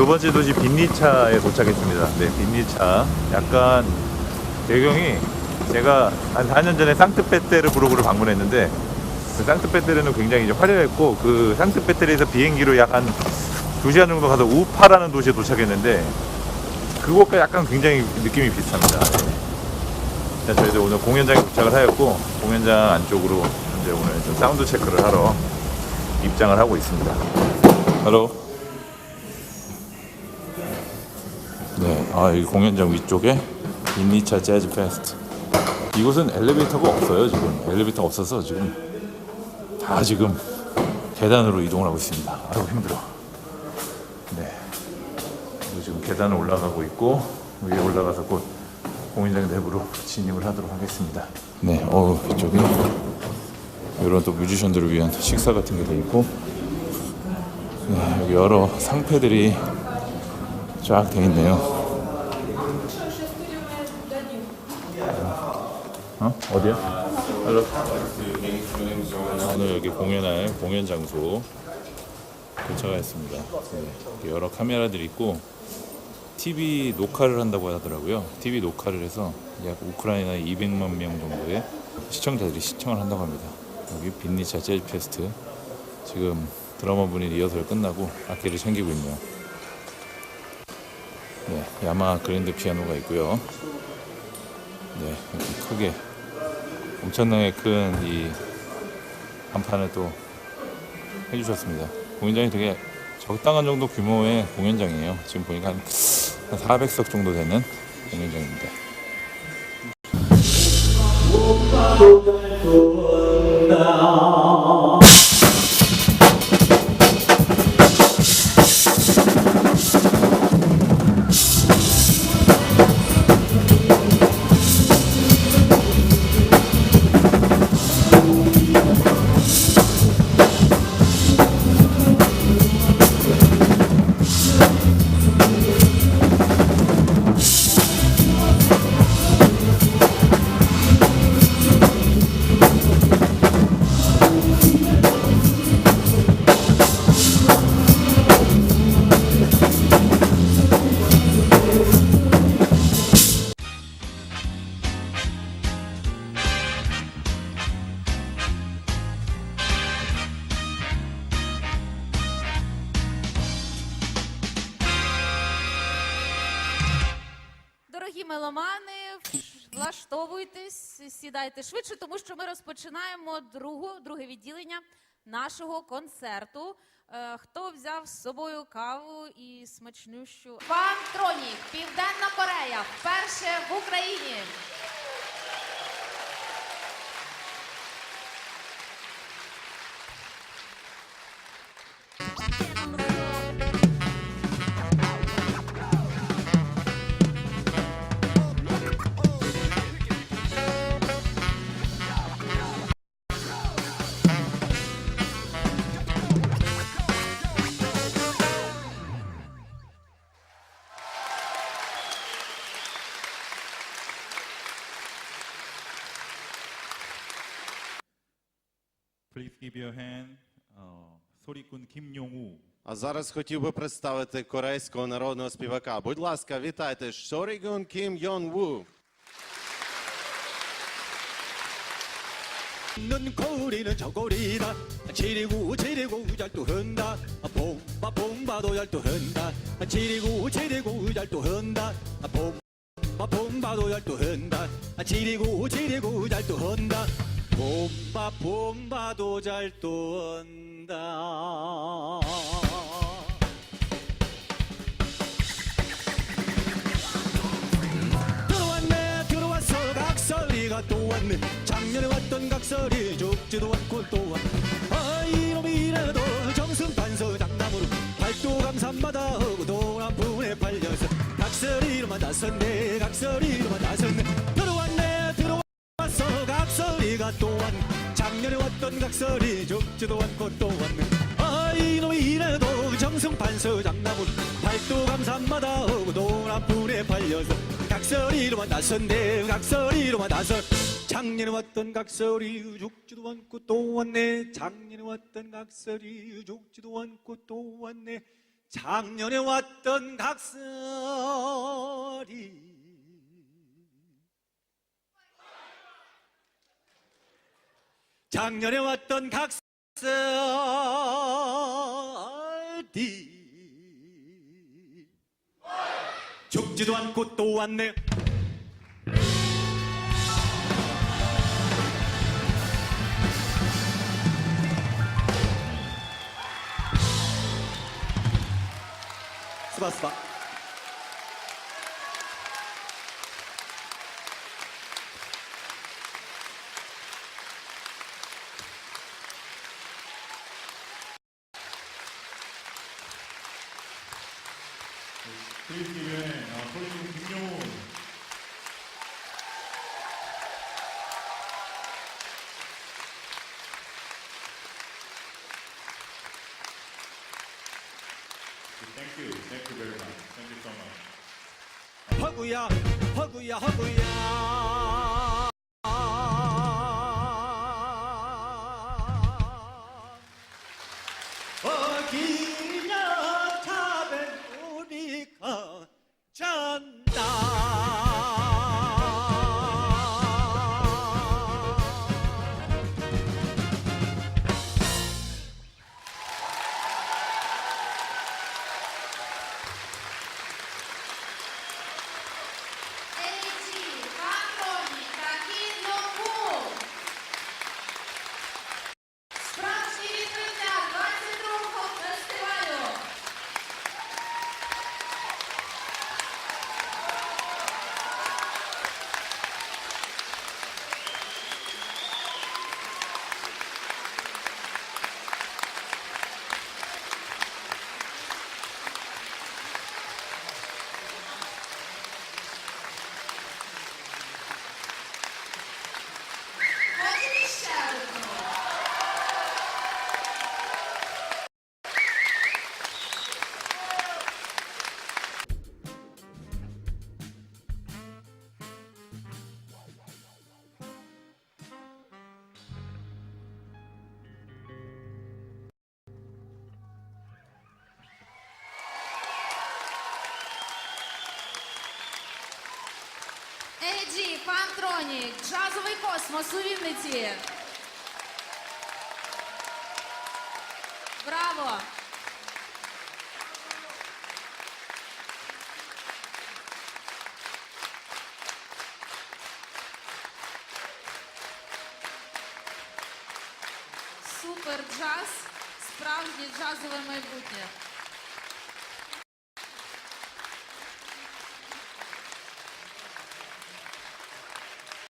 두 번째 도시 빈니차에 도착했습니다. 네, 빈니차. 약간 배경이 제가 한 4년 전에 상트페테르 부르크를 방문했는데 그 상트페테르는 굉장히 이제 화려했고 그 상트페테르에서 비행기로 약 한 2시간 정도 가서 우파라는 도시에 도착했는데 그곳과 약간 굉장히 느낌이 비슷합니다. 네. 자, 저희도 오늘 공연장에 도착을 하였고 공연장 안쪽으로 이제 오늘 좀 사운드 체크를 하러 입장을 하고 있습니다. 하로. 네, 아 여기 공연장 위쪽에 빈니차 재즈 페스트. 이곳은 엘리베이터가 없어요 지금. 엘리베이터 없어서 지금 다 지금 계단으로 이동을 하고 있습니다. 아유 힘들어. 네. 지금 계단을 올라가고 있고 위에 올라가서 곧 공연장 내부로 진입을 하도록 하겠습니다. 네, 어 이쪽에 이런 또 뮤지션들을 위한 식사 같은 게 돼 있고 네, 여기 여러 상패들이 쫙돼 있네요. 어? 어디야? 알로. 오늘 여기 공연할 공연 장소 도착했습니다. 네, 여러 카메라들이 있고 TV 녹화를 한다고 하더라고요. TV 녹화를 해서 약 우크라이나 200만 명 정도의 시청자들이 시청을 한다고 합니다. 여기 빈니차 재즈 페스트 지금 드러머 분이 리허설 끝나고 악기를 챙기고 있네요. 네, 야마 그랜드 피아노가 있고요. 네, 이렇게 크게 엄청나게 큰이 간판을 또 해주셨습니다. 공연장이 되게 적당한 정도 규모의 공연장이에요. 지금 보니까 한 400석 정도 되는 공연장입니다. Меломани, влаштовуйтесь, сідайте швидше, тому що ми розпочинаємо другу, друге відділення нашого концерту. Е, Хто взяв з собою каву і смачнющу? Пан Тронік, Південна Корея, вперше в Україні. Please give your hand. 어, 소리꾼 김용우. А зараз хотів би представити корейського народного співака. Будь ласка, вітайте Шорігун Кім Йон Ву. 눈 코리는 저고리다 지리고 지리고 잘또 흔다 봄바 봄바도 잘또 흔다 지리고 지리고 잘또 흔다 봄바 봄바도 잘또 흔다 지리고 지리고 잘또 흔다 봄바 봄바도 잘또 흔다. 들어왔네 들어왔어 각설이가 또 왔네. 작년에 왔던 각설이 죽지도 않고 또 왔네. 아 이놈이 이래도 정승판서 장남으로 팔도 감산마다 하고 동안분에 팔려서 각설이로만 나섰네 각설이로만 나섰네 각설이가 또 왔네 작년에 왔던 각설이 죽지도 않고 또 왔네 아 이놈이 이래도 정승 판서 장남으로 팔도 감산마다 하고 동안분에 팔려서 각설이로만 나섰네 각설이로만 나서 작년에 왔던 각설이 죽지도 않고 또 왔네 작년에 왔던 각설이 죽지도 않고 또 왔네 작년에 왔던 각설이 작년에 왔던 각설이 죽지도 않고 또 왔네. 스바스바 어. Thank you. Thank you very much. Thank you so much. 허구야 허구야 허구야 Ейджі, Фантронік, джазовий космос у Вінниці. Браво! Супер джаз, справжнє джазове майбутнє.